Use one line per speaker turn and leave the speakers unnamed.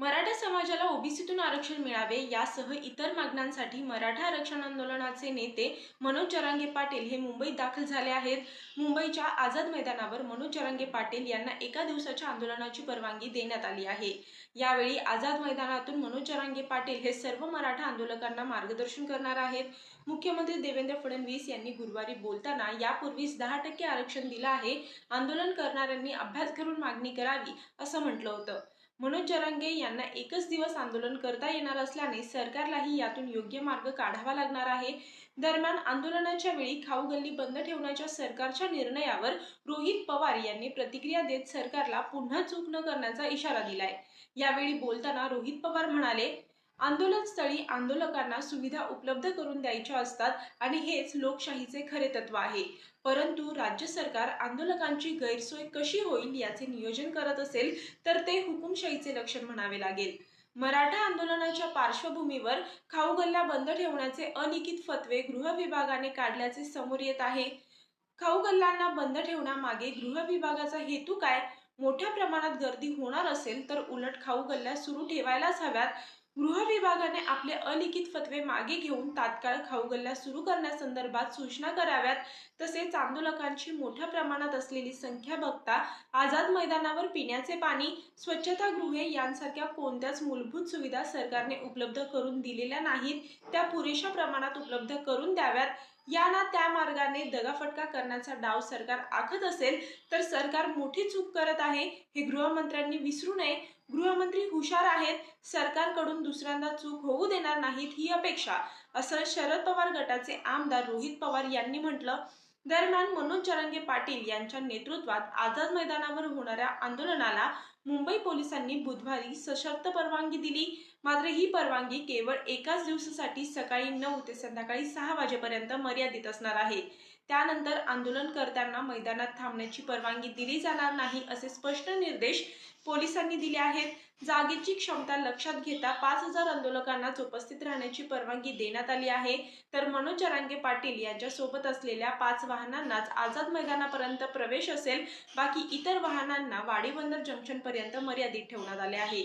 मराठा समाजाला ओबीसीतून आरक्षण मिळावे यासह इतर मागण्यांसाठी मराठा आरक्षण आंदोलनाचे नेते मनोज जरांगे पाटील हे मुंबईत दाखल झाले आहेत. मुंबईच्या आझाद मैदानावर मनोज जरांगे पाटील यांना एका दिवसाच्या आंदोलनाची परवानगी देण्यात आली आहे. यावेळी आझाद मैदानातून मनोज जरांगे पाटील हे सर्व मराठा आंदोलकांना मार्गदर्शन करणार आहेत. मुख्यमंत्री देवेंद्र फडणवीस यांनी गुरुवारी बोलताना यापूर्वीच दहा टक्के आरक्षण दिलं आहे. आंदोलन करणाऱ्यांनी अभ्यास करून मागणी करावी असं म्हटलं होतं. मनोज जरांगे यांना एकच दिवस आंदोलन करता येणार असल्याने सरकारलाही यातून योग्य मार्ग काढावा लागणार आहे. दरम्यान आंदोलनाच्या वेळी खाऊ गल्ली बंद ठेवण्याच्या सरकारच्या निर्णयावर रोहित पवार यांनी प्रतिक्रिया देत सरकारला पुन्हा चूक न करण्याचा इशारा दिलाय. यावेळी बोलताना रोहित पवार म्हणाले आंदोलनस्थळी आंदोलकांना सुविधा उपलब्ध करून द्यायच्या असतात आणि हेच लोकशाहीचे खरे तत्व आहे. परंतु राज्य सरकार आंदोलकांची गैरसोय कशी होईल याचे नियोजन करत असेल तर ते हुकुमशाहीचे लक्षण म्हणावे लागेल. मराठा आंदोलनाच्या पार्श्वभूमीवर खाऊ गल्ला बंद ठेवण्याचे अलिखित फतवे गृह विभागाने काढल्याचे समोर येत आहे. खाऊ गल्ल्यांना बंद ठेवण्यामागे गृह विभागाचा हेतू काय? मोठ्या प्रमाणात गर्दी होणार असेल तर उलट खाऊ गल्ल्या सुरू ठेवायलाच हव्यात. गृह विभागाने आपले अलिखित फतवे मागे घेऊन तात्काळ खाऊगल्ला सुरू करण्यासंदर्भात सूचना कराव्यात. तसेच आंदोलकांची मोठ्या प्रमाणात असलेली संख्या बघता आझाद मैदानावर पिण्याचे पाणी स्वच्छतागृहे यांसारख्या कोणत्याच मूलभूत सुविधा सरकारने उपलब्ध करून दिलेल्या नाहीत त्या पुरेशा प्रमाणात उपलब्ध करून द्याव्यात. यांना त्या मार्गाने दगाफटका करण्याचा डाव सरकार आखत असेल तर सरकार मोठी चूक करत आहे हे गृहमंत्र्यांनी विसरू नये. गृहमंत्री हुशार आहेत सरकारकडून दुसऱ्यांदा चूक होऊ देणार नाहीत ही अपेक्षा असं शरद पवार गटाचे आमदार रोहित पवार यांनी म्हटलं. दरम्यान मनोज जरांगे पाटील यांच्या नेतृत्वात आझाद मैदानावर होणाऱ्या आंदोलनाला मुंबई पोलिसांनी बुधवारी सशर्त परवानगी दिली. मात्र ही परवानगी केवळ एकाच दिवसासाठी सकाळी नऊ ते संध्याकाळी सहा वाजेपर्यंत मर्यादित असणार आहे. त्यानंतर आंदोलनकर्त्यांना मैदानात थांबण्याची परवानगी दिली जाणार नाही असे स्पष्ट निर्देश पोलिसांनी दिले आहेत. जागेची क्षमता लक्षात घेता पाच हजार आंदोलकांनाच उपस्थित राहण्याची परवानगी देण्यात आली आहे. तर मनोज जरांगे पाटील यांच्यासोबत असलेल्या पाच वाहनांनाच आझाद मैदानापर्यंत प्रवेश असेल. बाकी इतर वाहनांना वाडीबंदर जंक्शनपर्यंत मर्यादित ठेवण्यात आले आहे.